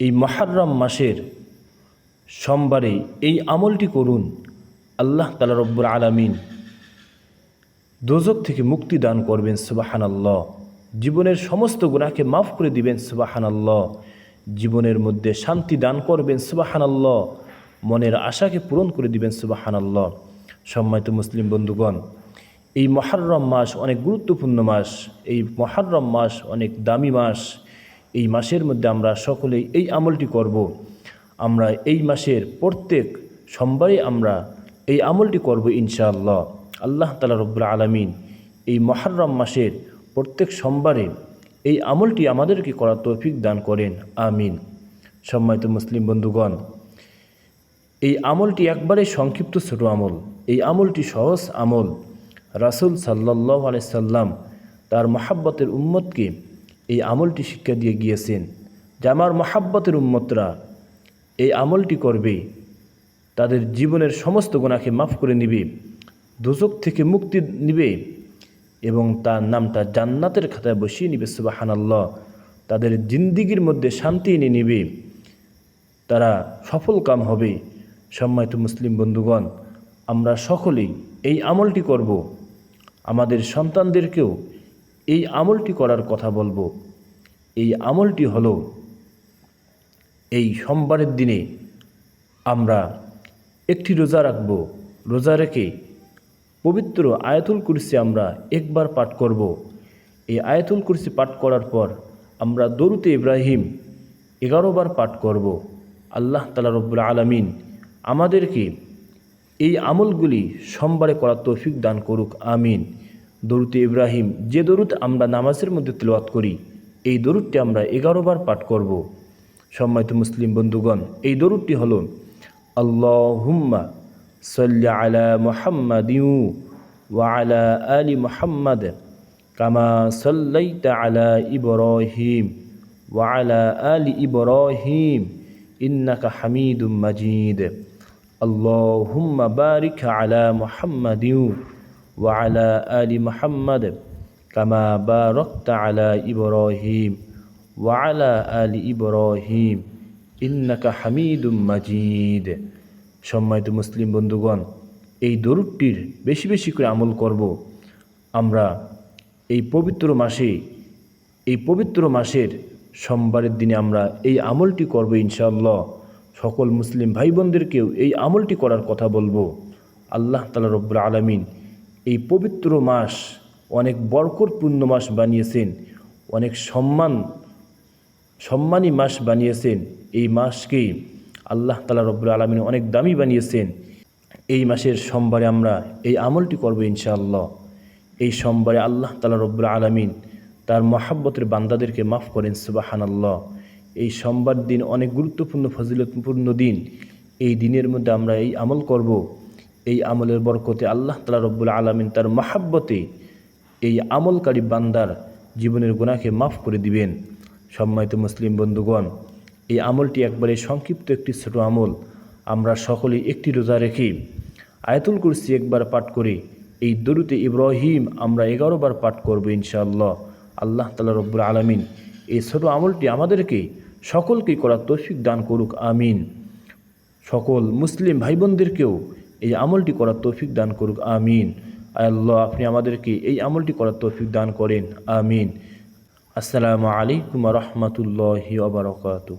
এই মহারম মাসের সোমবারে এই আমলটি করুন। আল্লাহ তালা রব্বুর আলামিন দোজক থেকে মুক্তি দান করবেন, সুবাহানাল্লাহ। জীবনের সমস্ত গুণাকে মাফ করে দিবেন, সুবাহানাল্লাহ। জীবনের মধ্যে শান্তি দান করবেন, সুবাহানাল্লাহ। মনের আশাকে পূরণ করে দিবেন, সুবাহানাল্লাহ। সম্মানিত মুসলিম বন্ধুগণ, এই মহারম মাস অনেক গুরুত্বপূর্ণ মাস। এই মহারম মাস অনেক দামি মাস। এই মাসের মধ্যে আমরা সকলেই এই আমলটি করব। আমরা এই মাসের প্রত্যেক সোমবারে আমরা এই আমলটি করব ইনশাআল্লাহ। আল্লাহ তালা রব্বুল আলমিন এই মহারম মাসের প্রত্যেক সোমবারে এই আমলটি আমাদেরকে করার তৌফিক দান করেন। আমিন। সম্মানিত মুসলিম বন্ধুগণ, এই আমলটি একবারে সংক্ষিপ্ত ছোট আমল। এই আমলটি সহজ আমল। রাসুল সাল্লাহ আলাইসাল্লাম তার মহাব্বতের উম্মতকে এই আমলটি শিক্ষা দিয়ে গিয়েছেন যে আমার মহাব্বতের উম্মতরা এই আমলটি করবে, তাদের জীবনের সমস্ত গোনাকে মাফ করে নিবে, দোজক থেকে মুক্তি নিবে এবং তার নামটা জান্নাতের খাতায় বসিয়ে নিবে, সুবাহানাল্লাহ। তাদের জিন্দিগির মধ্যে শান্তি এনে নিবে। তারা সফল কাম হবে। সম্মানিত মুসলিম বন্ধুগণ, আমরা সকলেই এই আমলটি করব। আমাদের সন্তানদেরকেও এই আমলটি করার কথা বলব। এই আমলটি হলো, এই সোমবারের দিনে আমরা একটি রোজা রাখব। রোজা রেখে পবিত্র আয়াতুল কুরসি আমরা একবার পাঠ করব। এই আয়াতুল কুরসি পাঠ করার পর আমরা দরুতে ইব্রাহিম এগারো বার পাঠ করব। আল্লাহ তালা রব্বুল আলমিন আমাদেরকে এই আমলগুলি সোমবারে করার তৌফিক দান করুক, আমিন। দরুতে ইব্রাহিম, যে দরুদ আমরা নামাজের মধ্যে তেলাওয়াত করি, এই দরুদটি আমরা এগারো বার পাঠ করব। সম্মানিত মুসলিম বন্ধুগণ, এই দরুদটি হল, আল্লাহুম্মা সাল্লা আলা মোহাম্মদিউ ওয়া আলা আলি মোহাম্মদ কামা সাল্লাইতা আলা ইবরাহিম ওয়া আলা আলি ইবরাহিম ইন্নাকা হামিদুম মাজিদ। আল্লাহুম্মা বারিক আলা মোহাম্মদিউ وعلى آل محمد كما باركت على إبراهيم وعلى آل إبراهيم إنك حميد مجيد সম্মানিত মুসলিম বন্ধুগণ এই দরুদটির বেশি বেশি করে আমল করব আমরা এই পবিত্র মাসে এই পবিত্র মাসের সোমবারের দিনে আমরা এই আমলটি করব ইনশাআল্লাহ সকল মুসলিম ভাই বোনদেরকেও এই আমলটি করার কথা বলবো আল্লাহ তালা রব্বুল আলমিন এই পবিত্র মাস অনেক বরকতপূর্ণ মাস বানিয়েছেন, অনেক সম্মান, সম্মানী মাস বানিয়েছেন। এই মাসকেই আল্লাহ তালা রব্বুল আলমিন অনেক দামি বানিয়েছেন। এই মাসের সোমবারে আমরা এই আমলটি করব ইনশাআল্লাহ। এই সোমবারে আল্লাহ তালা রব্বুল আলমিন তার মহাব্বতের বান্দাদেরকে মাফ করেন সুবাহান আল্লাহ এই সোমবার দিন অনেক গুরুত্বপূর্ণ, ফজিলতপূর্ণ দিন। এই দিনের মধ্যে আমরা এই আমল করব। এই আমলের বরকতে আল্লাহ তালা রব্বুল আলমিন তার মাহাব্বতে এই আমলকারী বান্দার জীবনের গুণাকে মাফ করে দিবেন। সম্মানিত মুসলিম বন্ধুগণ, এই আমলটি একবারে সংক্ষিপ্ত একটি ছোট আমল। আমরা সকলেই একটি রোজা রেখে আয়াতুল কুরসি একবার পাঠ করে এই দরুতে ইব্রাহিম আমরা এগারো বার পাঠ করব ইনশাআল্লাহ। আল্লাহ তালা রব্বুল আলমিন এই ছোট আমলটি আমাদেরকে সকলকেই করার তৌফিক দান করুক, আমিন। সকল মুসলিম ভাই বোনদেরকেও এই আমলটি করার তৌফিক দান করুক, আমিন। আল্লাহ, আপনি আমাদেরকে এই আমলটি করার তৌফিক দান করেন, আমিন। আসসালামু আলাইকুম রহমতুল্লাহি আবরকাতু